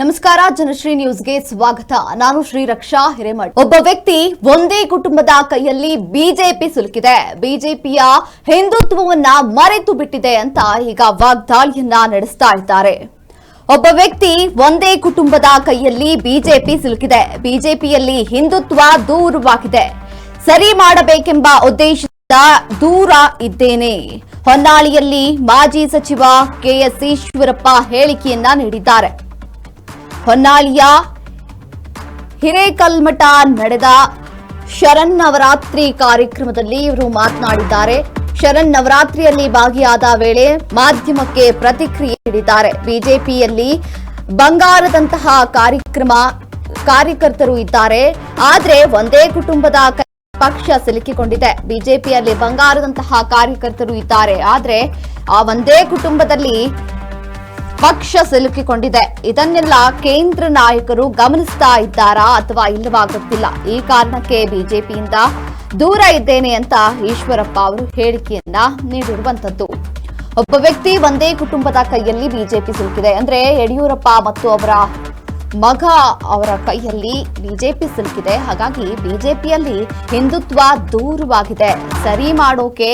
ನಮಸ್ಕಾರ, ಜನಶ್ರೀ ನ್ಯೂಸ್ಗೆ ಸ್ವಾಗತ. ನಾನು ಶ್ರೀರಕ್ಷಾ ಹಿರೇಮಠ್. ಒಬ್ಬ ವ್ಯಕ್ತಿ ಒಂದೇ ಕುಟುಂಬದ ಕೈಯಲ್ಲಿ ಬಿಜೆಪಿ ಸಿಲುಕಿದೆ. ಬಿಜೆಪಿಯ ಹಿಂದುತ್ವವನ್ನ ಮರೆತು ಬಿಟ್ಟಿದೆ ಅಂತ ಈಗ ವಾಗ್ದಾಳಿಯನ್ನ ನಡೆಸ್ತಾ ಇದ್ದಾರೆ. ಒಬ್ಬ ವ್ಯಕ್ತಿ ಒಂದೇ ಕುಟುಂಬದ ಕೈಯಲ್ಲಿ ಬಿಜೆಪಿ ಸಿಲುಕಿದೆ. ಬಿಜೆಪಿಯಲ್ಲಿ ಹಿಂದುತ್ವ ದೂರವಾಗಿದೆ. ಸರಿ ಮಾಡಬೇಕೆಂಬ ಉದ್ದೇಶದಿಂದ ದೂರ ಇದ್ದೇನೆ. ಹೊನ್ನಾಳಿಯಲ್ಲಿ ಮಾಜಿ ಸಚಿವ ಕೆಎಸ್ ಈಶ್ವರಪ್ಪ ಹೇಳಿಕೆಯನ್ನ ನೀಡಿದ್ದಾರೆ. ಹೊನ್ನಾಳಿಯ ಹಿರೇಕಲ್ಮಠ ನಡೆದ ಶರಣ್ ನವರಾತ್ರಿ ಕಾರ್ಯಕ್ರಮದಲ್ಲಿ ಇವರು ಮಾತನಾಡಿದ್ದಾರೆ. ಶರನ್ನವರಾತ್ರಿಯಲ್ಲಿ ಭಾಗಿಯಾದ ವೇಳೆ ಮಾಧ್ಯಮಕ್ಕೆ ಪ್ರತಿಕ್ರಿಯೆ ನೀಡಿದ್ದಾರೆ. ಬಿಜೆಪಿಯಲ್ಲಿ ಬಂಗಾರದಂತಹ ಕಾರ್ಯಕ್ರಮ ಕಾರ್ಯಕರ್ತರು ಇದ್ದಾರೆ. ಆದರೆ ಒಂದೇ ಕುಟುಂಬದ ಪಕ್ಷ ಸಿಲುಕಿಕೊಂಡಿದೆ. ಬಿಜೆಪಿಯಲ್ಲಿ ಬಂಗಾರದಂತಹ ಕಾರ್ಯಕರ್ತರು ಇದ್ದಾರೆ. ಆದರೆ ಆ ಒಂದೇ ಕುಟುಂಬದಲ್ಲಿ ಪಕ್ಷ ಸಿಲುಕಿಕೊಂಡಿದೆ. ಇದನ್ನೆಲ್ಲ ಕೇಂದ್ರ ನಾಯಕರು ಗಮನಿಸ್ತಾ ಇದ್ದಾರಾ ಅಥವಾ ಇಲ್ಲವಾ ಗೊತ್ತಿಲ್ಲ. ಈ ಕಾರಣಕ್ಕೆ ಬಿಜೆಪಿಯಿಂದ ದೂರ ಇದ್ದೇನೆ ಅಂತ ಈಶ್ವರಪ್ಪ ಅವರು ಹೇಳಿಕೆಯನ್ನ ನೀಡಿರುವಂತದ್ದು. ಒಬ್ಬ ವ್ಯಕ್ತಿ ಒಂದೇ ಕುಟುಂಬದ ಕೈಯಲ್ಲಿ ಬಿಜೆಪಿ ಸಿಲುಕಿದೆ. ಅಂದ್ರೆ ಯಡಿಯೂರಪ್ಪ ಮತ್ತು ಅವರ ಮಗ ಅವರ ಕೈಯಲ್ಲಿ ಬಿಜೆಪಿ ಸಿಲುಕಿದೆ. ಹಾಗಾಗಿ ಬಿಜೆಪಿಯಲ್ಲಿ ಹಿಂದುತ್ವ ದೂರವಾಗಿದೆ. ಸರಿ ಮಾಡೋಕೆ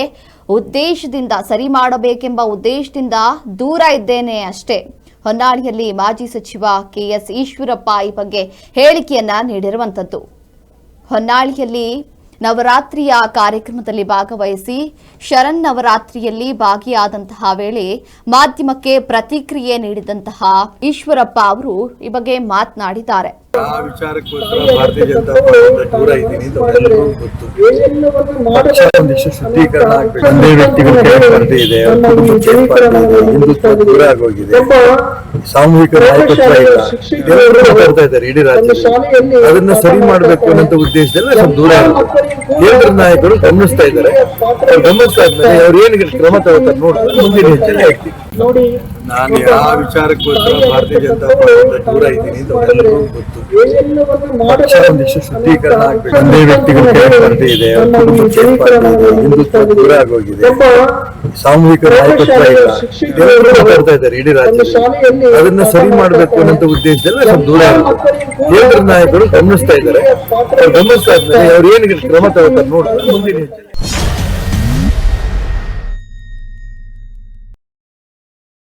ಉದ್ದೇಶದಿಂದ ಸರಿ ಮಾಡಬೇಕೆಂಬ ಉದ್ದೇಶದಿಂದ ದೂರ ಇದ್ದೇನೆ ಅಷ್ಟೇ. ಹೊನ್ನಾಳಿಯಲ್ಲಿ ಮಾಜಿ ಸಚಿವ ಕೆಎಸ್ ಈಶ್ವರಪ್ಪ ಈ ಬಗ್ಗೆ ಹೇಳಿಕೆಯನ್ನ ನೀಡಿರುವಂತದ್ದು. ಹೊನ್ನಾಳಿಯಲ್ಲಿ ನವರಾತ್ರಿಯ ಕಾರ್ಯಕ್ರಮದಲ್ಲಿ ಭಾಗವಹಿಸಿ ಶರನ್ನವರಾತ್ರಿಯಲ್ಲಿ ಭಾಗಿಯಾದಂತಹ ವೇಳೆ ಮಾಧ್ಯಮಕ್ಕೆ ಪ್ರತಿಕ್ರಿಯೆ ನೀಡಿದಂತಹ ಈಶ್ವರಪ್ಪ ಅವರು ಈ ಬಗ್ಗೆ ಮಾತನಾಡಿದ್ದಾರೆ. ಆ ವಿಚಾರಕ್ಕೋಸ್ಕರ ಭಾರತೀಯ ಜನತಾ ಪಕ್ಷದಿಂದ ದೂರ ಇದ್ದೀನಿ ಅಂತ ಎಲ್ಲರಿಗೂ ಗೊತ್ತು. ಪಕ್ಷ ಒಂದಿಷ್ಟು ಶುದ್ಧೀಕರಣ ಆಗ್ಬೇಕು. ಒಂದೇ ವ್ಯಕ್ತಿಗಳ ಸ್ಪರ್ಧೆ ಇದೆ ಹಿಂದುತ್ವ ದೂರ ಆಗೋಗಿದೆ. ಸಾಮೂಹಿಕ ನಾಯಕತ್ವ ಇಲ್ಲ. ಬರ್ತಾ ಇದ್ದಾರೆ ಇಡೀ ರಾಜ್ಯದಲ್ಲಿ. ಅದನ್ನ ಸರಿ ಮಾಡಬೇಕು ಅನ್ನೋ ಉದ್ದೇಶದಲ್ಲಿ ಸ್ವಲ್ಪ ದೂರ ಆಗುತ್ತೆ ಕೇಂದ್ರ ನಾಯಕರು ಗಮನಿಸ್ತಾ ಇದ್ದಾರೆ. ಅವ್ರು ಗಮನಿಸ್ತಾ ಇದ್ದಾರೆ ಅವ್ರು ಏನು ಕ್ರಮ ತಗೋತಾರೆ ನೋಡ್ತಾರೆ. ಮುಂದಿನ ಹೆಚ್ಚಿನ ಆಗ್ತೀವಿ ನೋಡಿ ನಾನು ಆ ವಿಚಾರಕ್ಕೋಸ್ಕರ ಭಾರತೀಯ ಜನತಾ ಪಕ್ಷದಿಂದ ದೂರ ಇದ್ದೀನಿ ಅಂತ ಎಲ್ಲರಿಗೂ ಗೊತ್ತು. ಎಲ್ಲವನ್ನು ಪಕ್ಷ ಒಂದಿಷ್ಟು ಶುದ್ಧೀಕರಣ ಆಗ್ಬೇಕು. ಒಂದೇ ವ್ಯಕ್ತಿಗಳ ಸ್ಪರ್ಧೆ ಇದೆ. ಹಿಂದುತ್ವ ದೂರ ಆಗೋಗಿದೆ. ಸಾಮೂಹಿಕ ನಾಯಕತ್ವ ಇಲ್ಲ. ಮಾತಾಡ್ತಾ ಇದ್ದಾರೆ ಇಡೀ ರಾಜ್ಯ ಅದನ್ನ ಸರಿ ಮಾಡಬೇಕು ಅನ್ನೋ ಉದ್ದೇಶದಲ್ಲಿ ಸ್ವಲ್ಪ ದೂರ ದೇವರ ಕೇಂದ್ರ ನಾಯಕರು ಗಮನಿಸ್ತಾ ಇದ್ದಾರೆ. ಅವ್ರು ಗಮನಿಸ್ತಾ ಇದ್ದಾರೆ. ಅವ್ರು ಏನಿಗೆ ಕ್ರಮ ತಗೋತಾರೆ ನೋಡ್ತಾರೆ. ಮುಂದಿನ